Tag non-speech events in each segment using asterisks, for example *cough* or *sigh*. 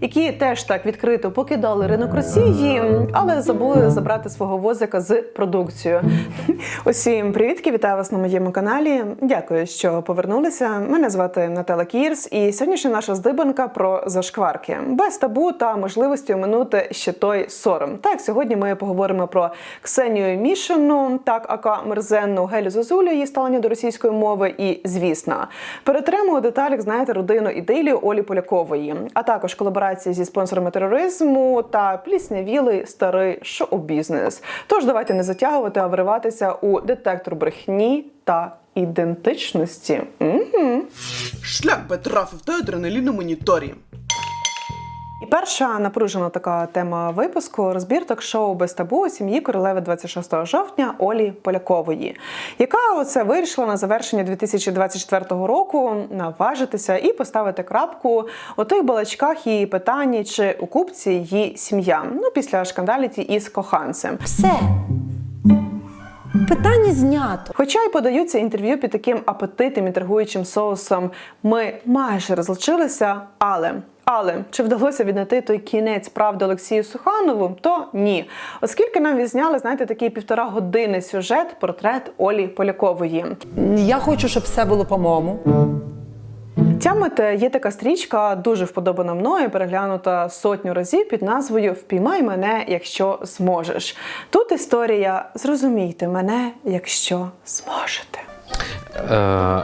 які теж так відкрито покидали ринок Росії, але забули забрати свого возика з продукцією. Усім привітки, вітаю вас на моєму каналі. Дякую, що повернулися. Мене звати Наталя Кірс, і сьогоднішня наша здибанка про зашкварки без табу та можливості оминути ще той сором. Так, сьогодні ми поговоримо про Ксенію Мішину, так ака мерзенну Гелю Зозулю, її ставлення до російської мови, і звісно, перетремо у деталях знаєте родину ідилію Олі Полякової, а також колаборації зі спонсорами тероризму та пліснявілий старий шоу-бізнес. Тож давайте не затягувати, а вриватися у детектор брехні та ідентичності. Угу. Шлях би трафив та адреналіну моніторі. Перша напружена така тема випуску розбір ток-шоу без табу у сім'ї королеви 26 жовтня Олі Полякової, яка оце вирішила на завершення 2024 року наважитися і поставити крапку у тих балачках її питанні, чи у купці її сім'я. Ну після шкандаліті із коханцем. Все. Питання знято. Хоча й подаються інтерв'ю під таким апетитним і торгуючим соусом. Ми майже розлучилися, але. Але чи вдалося віднайти той кінець правди Олексію Суханову? То ні, оскільки нам відзняли, знаєте, такий півтора години сюжет, портрет Олі Полякової. Я хочу, щоб все було по-моєму. Тямите, є така стрічка, дуже вподобана мною, переглянута сотню разів під назвою Впіймай мене, якщо зможеш. Тут історія Зрозумійте мене, якщо зможете. Е,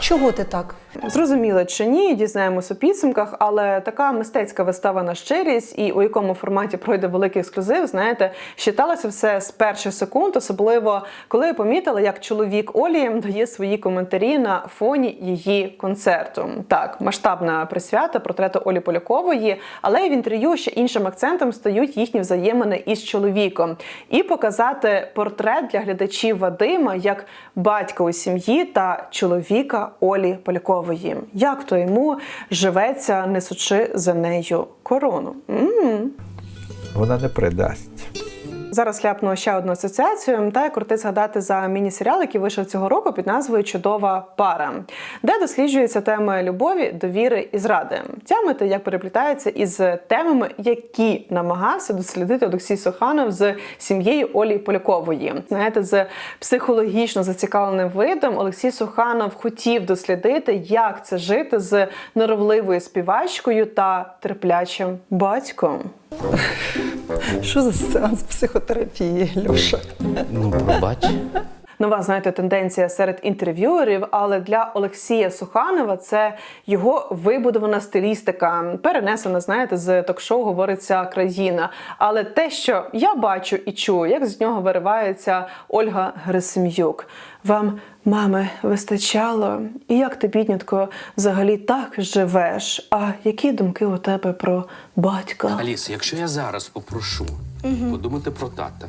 Чого ти так? Зрозуміло чи ні, дізнаємось у підсумках, але така мистецька вистава на щирість і у якому форматі пройде великий ексклюзив, знаєте, щиталося все з перших секунд, особливо коли я помітила, як чоловік Олі дає свої коментарі на фоні її концерту. Так, масштабна присвята портрету Олі Полякової, але й в інтерв'ю ще іншим акцентом стають їхні взаємини із чоловіком. І показати портрет для глядачів Вадима як батька у сім'ї та чоловіка Олі Полякової. Як то йому живеться, несучи за нею корону? м вона не придасть. Зараз ляпну ще одну асоціацію. Я крути згадати за міні-серіал, який вийшов цього року під назвою Чудова пара, де досліджується тема любові, довіри і зради. Тямити, як переплітається із темами, які намагався дослідити Олексій Суханов з сім'єю Олі Полякової. Знаєте, з психологічно зацікавленим видом Олексій Суханов хотів дослідити, як це жити з норовливою співачкою та терплячим батьком. Що за сеанс психотерапії, Льоша? Ну, пробач. Нова, знаєте, тенденція серед інтерв'юерів, але для Олексія Суханова це його вибудована стилістика, перенесена, знаєте, з ток-шоу говориться країна. Але те, що я бачу і чую, як з нього виривається Ольга Герасим'юк. Вам, мами, вистачало? І як ти, біднятко, взагалі так живеш? А які думки у тебе про батька? Аліса, якщо я зараз попрошу подумати про тата,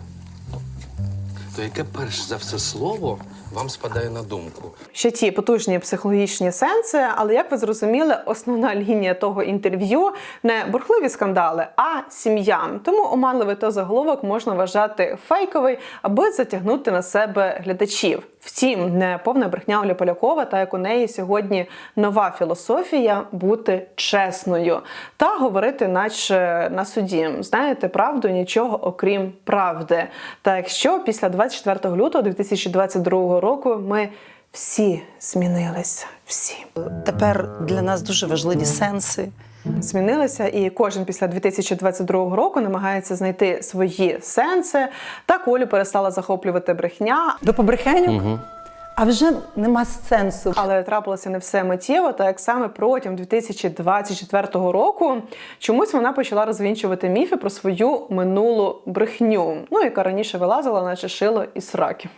то яке перш за все слово вам спадає на думку? ще ті потужні психологічні сенси, але як ви зрозуміли, основна лінія того інтерв'ю не бурхливі скандали, а сім'я. Тому оманливий то заголовок можна вважати фейковий, аби затягнути на себе глядачів. Втім, не повна брехня Оля Полякова, та як у неї сьогодні нова філософія бути чесною та говорити, наче на суді. Знаєте, правду нічого окрім правди. Та якщо після 24 лютого 2022 року ми всі змінилися, всі Тепер для нас дуже важливі сенси. Змінилися, і кожен після 2022 року намагається знайти свої сенси. Так Олю перестала захоплювати брехня, До побрехеньок? А вже нема сенсу. Але трапилося не все миттєво, так як саме протягом 2024 року чомусь вона почала розвінчувати міфи про свою минулу брехню, ну яка раніше вилазила, наче шило із сраки.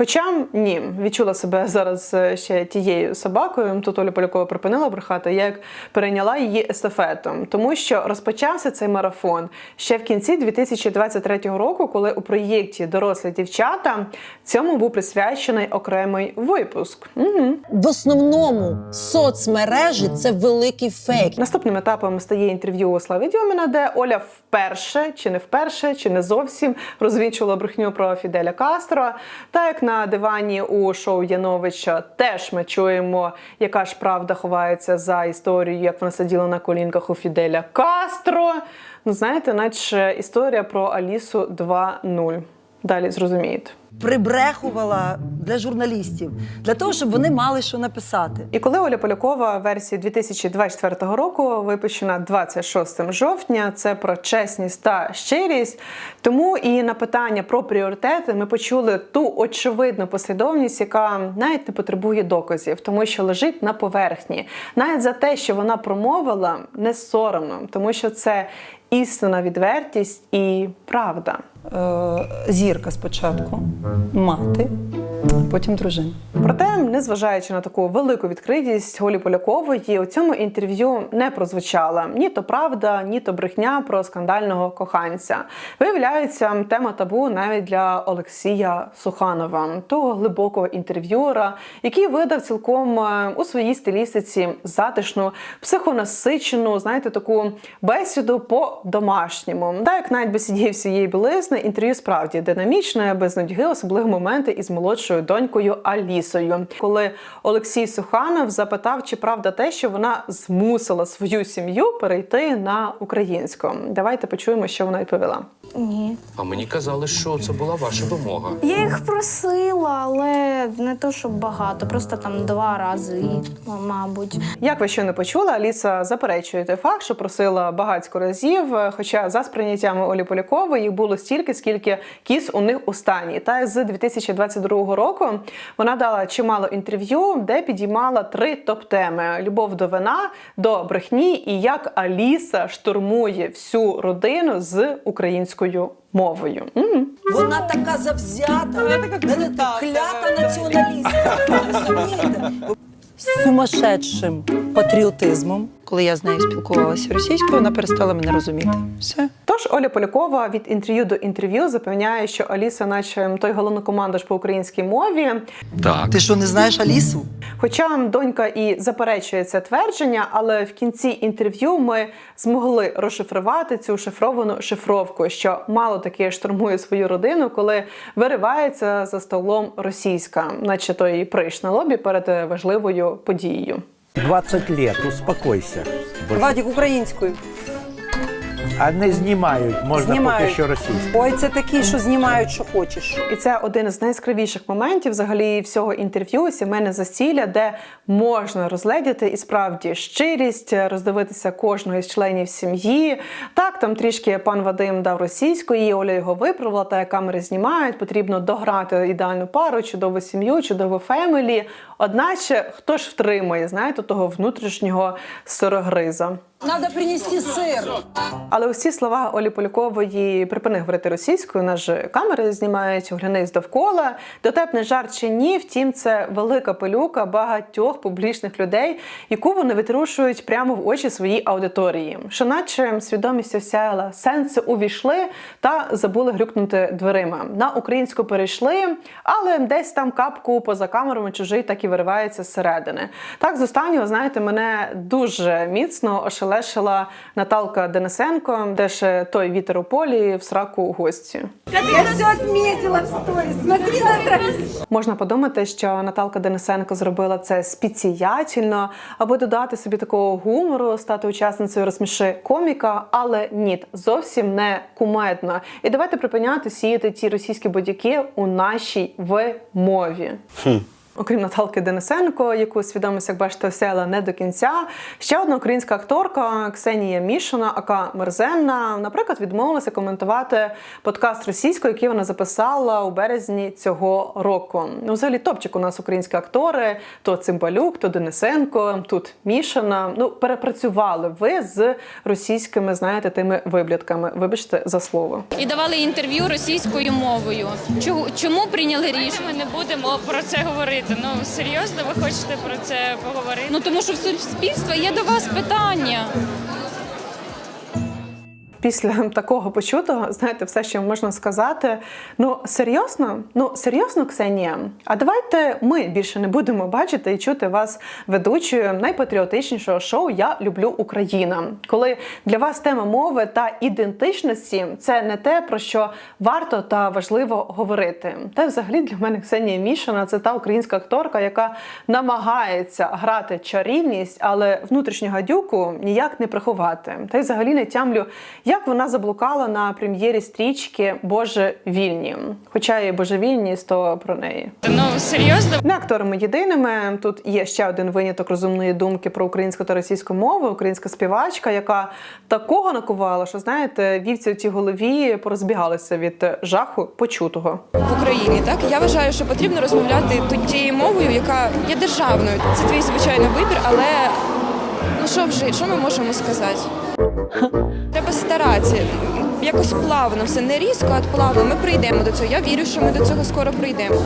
Хоча ні, відчула себе зараз е, ще тією собакою. Тут Оля Полякова припинила брехати, я як перейняла її естафетом, тому що розпочався цей марафон ще в кінці 2023 року, коли у проєкті Дорослі дівчата цьому був присвячений окремий випуск. Угу. В основному соцмережі це великий фейк. Наступним етапом стає інтерв'ю у Слави Дьоміна, де Оля вперше, чи не вперше, чи не зовсім розвінчувала брехню про Фіделя Кастро. Та як на дивані у шоу Яновича теж ми чуємо, яка ж правда ховається за історією, як вона сиділа на колінках у Фіделя Кастро. Ну, знаєте, наче історія про Алісу 2.0. Далі зрозумієте. Прибрехувала для журналістів, для того, щоб вони мали що написати. І коли Оля Полякова версії 2024 року випущена 26 жовтня, це про чесність та щирість. Тому і на питання про пріоритети ми почули ту очевидну послідовність, яка навіть не потребує доказів, тому що лежить на поверхні. Навіть за те, що вона промовила, не соромно, тому що це істинна відвертість і правда. Е, зірка спочатку, мати, потім дружина. Проте, незважаючи на таку велику відкритість Голі Полякової, у цьому інтерв'ю не прозвучала ні то правда, ні то брехня про скандального коханця. Виявляється, тема табу навіть для Олексія Суханова, того глибокого інтерв'юера, який видав цілком е, у своїй стилістиці затишну, психонасичену, знаєте, таку бесіду по домашньому. Так як навіть цієї всієї білизни, інтерв'ю справді динамічне, без нудьги, особливо моменти із молодшою донькою Алісою. Коли Олексій Суханов запитав, чи правда те, що вона змусила свою сім'ю перейти на українську. Давайте почуємо, що вона відповіла. Ні. А мені казали, що це була ваша вимога. Я їх просила, але не то, щоб багато, просто там два рази, м- мабуть. Як ви ще не почули, Аліса заперечує той факт, що просила багатько разів. Хоча за сприйняттями Олі Полякової їх було стільки, скільки кіс у них у стані. Та з 2022 року вона дала чимало інтерв'ю, де підіймала три топ-теми: любов до вина, до брехні і як Аліса штурмує всю родину з українською мовою. Вона така завзята, вона така клята націоналістка. Сумасшедшим патріотизмом. Коли я з нею спілкувалася російською, вона перестала мене розуміти. Все. Тож Оля Полякова від інтерв'ю до інтерв'ю запевняє, що Аліса, наче той головнокомандуш по українській мові. Так. Ти що, не знаєш Алісу? Хоча донька і заперечує це твердження, але в кінці інтерв'ю ми змогли розшифрувати цю шифровану шифровку, що мало таки штурмує свою родину, коли виривається за столом російська, наче то і приш на лобі перед важливою подією. 20 лет, успокойся. Вадік українською. А не знімають, можна Знімають. поки що російською. Ой, це такі, що знімають, що хочеш. І це один з найскравіших моментів взагалі всього інтерв'ю сімейне засілля, де можна розгледіти і справді щирість, роздивитися кожного із членів сім'ї. Так, там трішки пан Вадим дав російської, Оля його виправила, та камери знімають. Потрібно дограти ідеальну пару, чудову сім'ю, чудову фемелі. Одначе, хто ж втримує, знаєте, того внутрішнього сорогриза. Надо принести сир. Але усі слова Олі Полякової припини говорити російською, нас же камери знімають, оглянись довкола. Дотепний жарт чи ні, втім, це велика пилюка багатьох публічних людей, яку вони витрушують прямо в очі своїй аудиторії. Що наче свідомість осяяла, сенси увійшли та забули грюкнути дверима. На українську перейшли, але десь там капку поза камерами чужий так і виривається зсередини. Так, з останнього, знаєте, мене дуже міцно ошелешила Наталка Денисенко, де ж той вітер у полі в сраку у гості. Можна подумати, що Наталка Денисенко зробила це спеціятельно, аби додати собі такого гумору, стати учасницею розсміши коміка, але ні, зовсім не кумедно. І давайте припиняти сіяти ті російські бодяки у нашій вимові. Окрім Наталки Денисенко, яку свідомість, як бачите, осяяла не до кінця. Ще одна українська акторка Ксенія Мішина, ака Мерзенна, наприклад, відмовилася коментувати подкаст російською, який вона записала у березні цього року. Ну, взагалі, топчик у нас українські актори: то Цимбалюк, то Денисенко, тут Мішина. Ну, перепрацювали ви з російськими, знаєте, тими виблядками. Вибачте за слово. і давали інтерв'ю російською мовою. Чому, чому прийняли рішення? Ми не будемо про це говорити. Ну серйозно, ви хочете про це поговорити? Ну тому що в суспільства є до вас питання. Після *laughs* такого почутого, знаєте, все, що можна сказати. Ну серйозно? Ну серйозно, Ксенія? А давайте ми більше не будемо бачити і чути вас ведучою найпатріотичнішого шоу Я люблю Україна. Коли для вас тема мови та ідентичності це не те, про що варто та важливо говорити. Та взагалі для мене Ксенія Мішина це та українська акторка, яка намагається грати чарівність, але внутрішню гадюку ніяк не приховати. Та й взагалі не тямлю, як вона заблукала на прем'єрі стрічки Боже вільні. Хоча і божевільність, то про неї. Ну серйозно, Не акторами єдиними. Тут є ще один виняток розумної думки про українську та російську мову, українська співачка, яка такого накувала, що знаєте, вівці у тій голові порозбігалися від жаху почутого. в Україні. Так я вважаю, що потрібно розмовляти тут тією мовою, яка є державною. Це твій звичайний вибір, але ну що вже, що ми можемо сказати? *laughs* Треба старатися. Якось плавно, все не різко, а плавно. Ми прийдемо до цього. Я вірю, що ми до цього скоро прийдемо.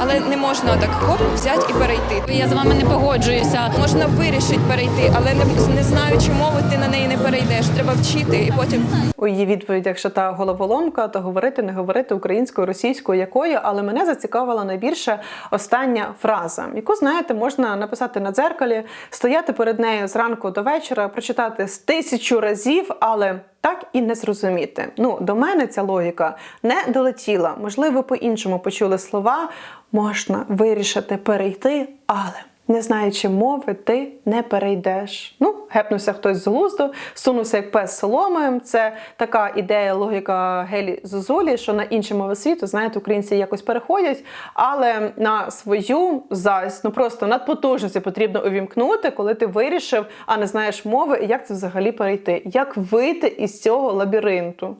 Але не можна так хоп, взяти і перейти. Я з вами не погоджуюся. Можна вирішити перейти, але не, не знаючи мови, ти на неї не перейдеш. Треба вчити і потім У її відповідь, якщо та головоломка, то говорити, не говорити українською, російською, якою, але мене зацікавила найбільше остання фраза, яку знаєте, можна написати на дзеркалі, стояти перед нею зранку до вечора, прочитати з тисячу разів, але так і не зрозуміти. Ну, до мене ця логіка не долетіла. Можливо, по-іншому почули слова, можна вирішити перейти, але. Не знаючи мови, ти не перейдеш. Ну, гепнувся хтось з глузду, сунувся як пес соломи. Це така ідея, логіка Гелі Зозулі, що на інші мови світу, знаєте, українці якось переходять, але на свою зась, ну просто надпотужності потрібно увімкнути, коли ти вирішив, а не знаєш мови, і як це взагалі перейти, як вийти із цього лабіринту.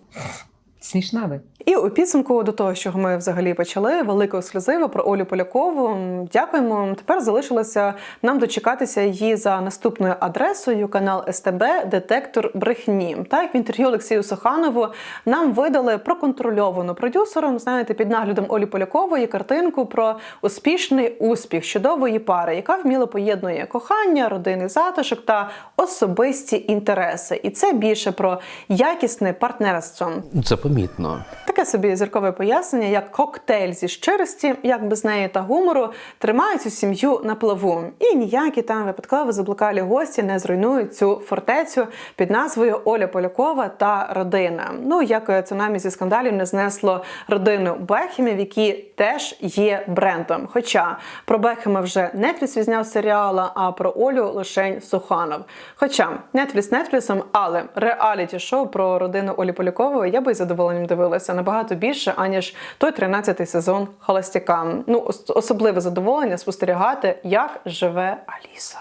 Смішна ви. І у підсумку до того, що ми взагалі почали, велика ексклюзива про Олю Полякову. Дякуємо. Тепер залишилося нам дочекатися її за наступною адресою. Канал СТБ Детектор брехні. Так в інтерв'ю Олексію Соханову нам видали проконтрольовану продюсером, знаєте, під наглядом Олі Полякової картинку про успішний успіх чудової пари, яка вміло поєднує кохання, родинний затишок та особисті інтереси. І це більше про якісне партнерство. Це помітно. Таке собі зіркове пояснення, як коктейль зі щирості, як без неї та гумору тримають цю сім'ю на плаву. І ніякі там випадково заблукалі гості не зруйнують цю фортецю під назвою Оля Полякова та родина. Ну як цунамі зі скандалів не знесло родину Бехемів, які теж є брендом. Хоча про Бехема вже Netflix відзняв серіала, а про Олю лишень Суханов. Хоча Netflix Netflix, але реаліті шоу про родину Олі Полякової я би із задоволенням дивилася набагато більше, аніж той 13-й сезон Холостяка. Ну, особливе задоволення спостерігати, як живе Аліса.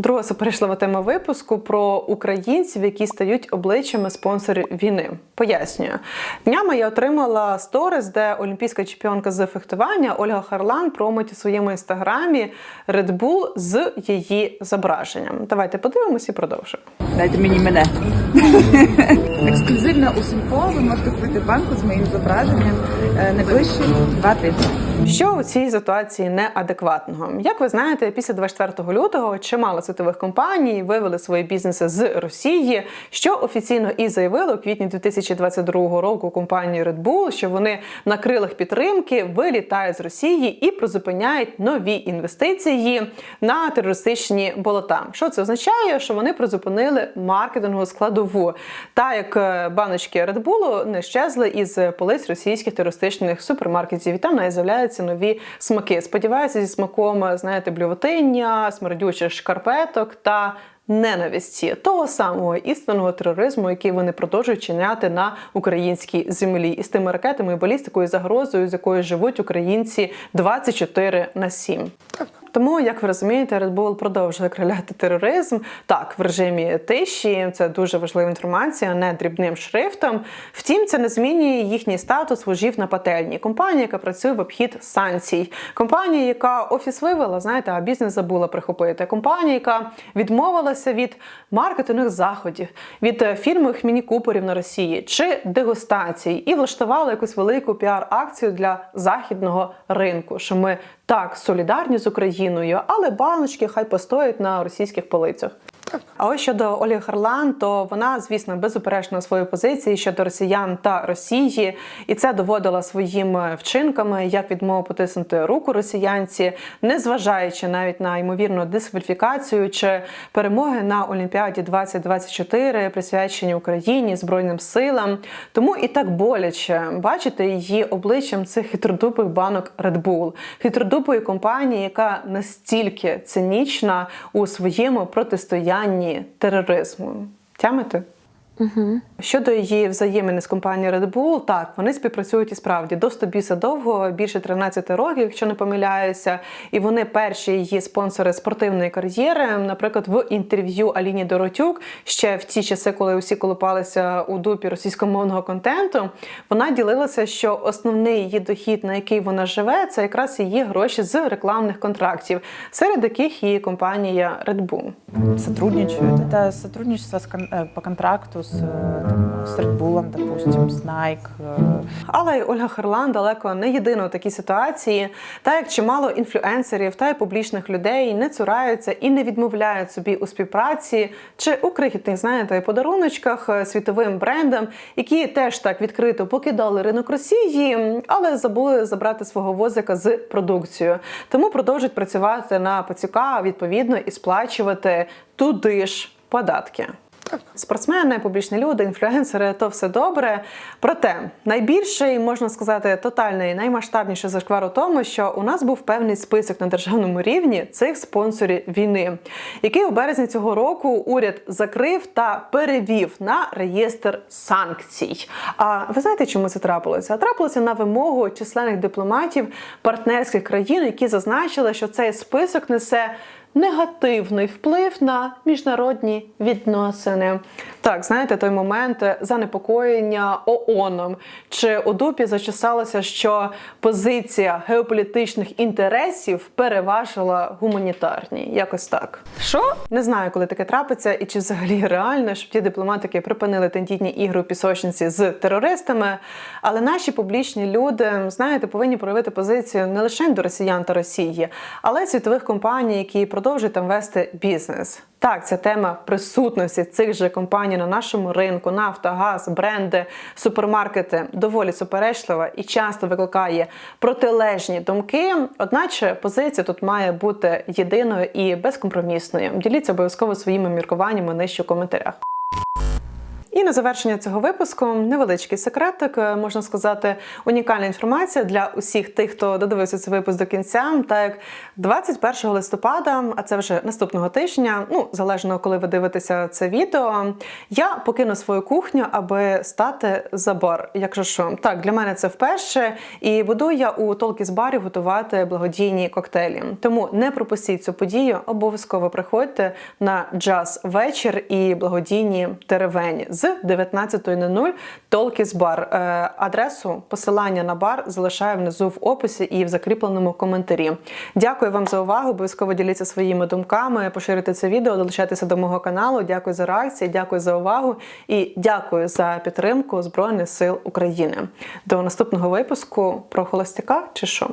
Друга суперечлива тема випуску про українців, які стають обличчями спонсорів війни. Пояснюю. Днями я отримала сторіс, де олімпійська чемпіонка з фехтування Ольга Харлан промить у своєму інстаграмі Red Bull з її зображенням. Давайте подивимось і продовжимо. Дайте мені мене. *laughs* Ексклюзивно у Сільпо ви можете купити банку з моїм зображенням е, найближчі два тижні. Що у цій ситуації неадекватного? Як ви знаєте, після 24 лютого чимало світових компаній вивели свої бізнеси з Росії, що офіційно і заявили у квітні 2022 року компанії Red Bull, що вони на крилах підтримки вилітають з Росії і призупиняють нові інвестиції на терористичні болота. Що це означає? Що вони призупинили маркетингову складову, та як е, баночки Red Bull не щезли із полиць російських терористичних супермаркетів. І там навіть з'являються нові смаки. Сподіваюся, зі смаком знаєте, блювотиння, смердючих шкарпеток та. Ненависті того самого істинного тероризму, який вони продовжують чиняти на українській землі, і з тими ракетами і балістикою, загрозою, з якою живуть українці 24 на 7. Тому, як ви розумієте, Red Bull продовжує криляти тероризм так в режимі тиші. Це дуже важлива інформація, не дрібним шрифтом. Втім, це не змінює їхній статус вожів на пательні. Компанія, яка працює в обхід санкцій, компанія, яка офіс вивела, знаєте, а бізнес забула прихопити. Компанія, яка відмовилася від маркетингових заходів, від е, фірмових міні-куперів на Росії чи дегустацій, і влаштувала якусь велику піар-акцію для західного ринку. Що ми так солідарні з Україною, але баночки хай постоять на російських полицях. А ось щодо Ольги Харлан, то вона, звісно, безуперечно у своїй позиції щодо росіян та Росії, і це доводила своїми вчинками, як відмову потиснути руку росіянці, незважаючи навіть на ймовірну дискваліфікацію чи перемоги на Олімпіаді 2024, присвячені Україні Збройним силам. Тому і так боляче бачити її обличчям цих хитродупих банок Red Bull, хитродупої компанії, яка настільки цинічна у своєму протистоянні тероризму. Тямите? Щодо її взаємини з компанією Red Bull, так вони співпрацюють і справді до біса довго, більше 13 років, якщо не помиляюся. І вони перші її спонсори спортивної кар'єри. Наприклад, в інтерв'ю Аліні Доротюк ще в ті часи, коли усі колупалися у дупі російськомовного контенту, вона ділилася, що основний її дохід, на який вона живе, це якраз її гроші з рекламних контрактів, серед яких її компанія Red Bull. Сотрудничают. Это сотрудничество э, по контракту с, э, там, с Red допустим, с Nike. э, Але й Ольга Харлан далеко не єдина у такій ситуації, та як чимало інфлюенсерів та й публічних людей не цураються і не відмовляють собі у співпраці чи у крихітних, знаєте, подаруночках е, світовим брендам, які теж так відкрито покидали ринок Росії, але забули забрати свого возика з продукцією. Тому продовжують працювати на пацюка відповідно і сплачувати туди ж податки. Спортсмени, публічні люди, інфлюенсери то все добре. Проте найбільший, можна сказати, тотальний, наймасштабніший зашквар у тому, що у нас був певний список на державному рівні цих спонсорів війни, який у березні цього року уряд закрив та перевів на реєстр санкцій. А ви знаєте, чому це трапилося? Трапилося на вимогу численних дипломатів партнерських країн, які зазначили, що цей список несе негативний вплив на міжнародні відносини. Так, знаєте, той момент занепокоєння ООНом. Чи у дупі зачесалося, що позиція геополітичних інтересів переважила гуманітарні? Якось так. Що? Не знаю, коли таке трапиться, і чи взагалі реально, щоб ті дипломатики припинили тендітні ігри у пісочниці з терористами. Але наші публічні люди, знаєте, повинні проявити позицію не лише до росіян та Росії, але й світових компаній, які продовжують там вести бізнес. Так, ця тема присутності цих же компаній на нашому ринку, нафта, газ, бренди, супермаркети доволі суперечлива і часто викликає протилежні думки. Одначе позиція тут має бути єдиною і безкомпромісною. Діліться обов'язково своїми міркуваннями нижче в коментарях. І на завершення цього випуску невеличкий секретик, е, можна сказати, унікальна інформація для усіх тих, хто додивився цей випуск до кінця. Так як 21 листопада, а це вже наступного тижня, ну залежно коли ви дивитеся це відео, я покину свою кухню, аби стати за бар. Якщо що, так для мене це вперше, і буду я у Толкіс барі готувати благодійні коктейлі. Тому не пропустіть цю подію, обов'язково приходьте на джаз вечір і благодійні теревені з 19.00 Толкіс бар. Е, Адресу посилання на бар залишаю внизу в описі і в закріпленому коментарі. Дякую вам за увагу. Обов'язково діліться своїми думками, поширюйте це відео, долучайтеся до мого каналу. Дякую за реакції, дякую за увагу і дякую за підтримку Збройних сил України. До наступного випуску про холостяка чи що.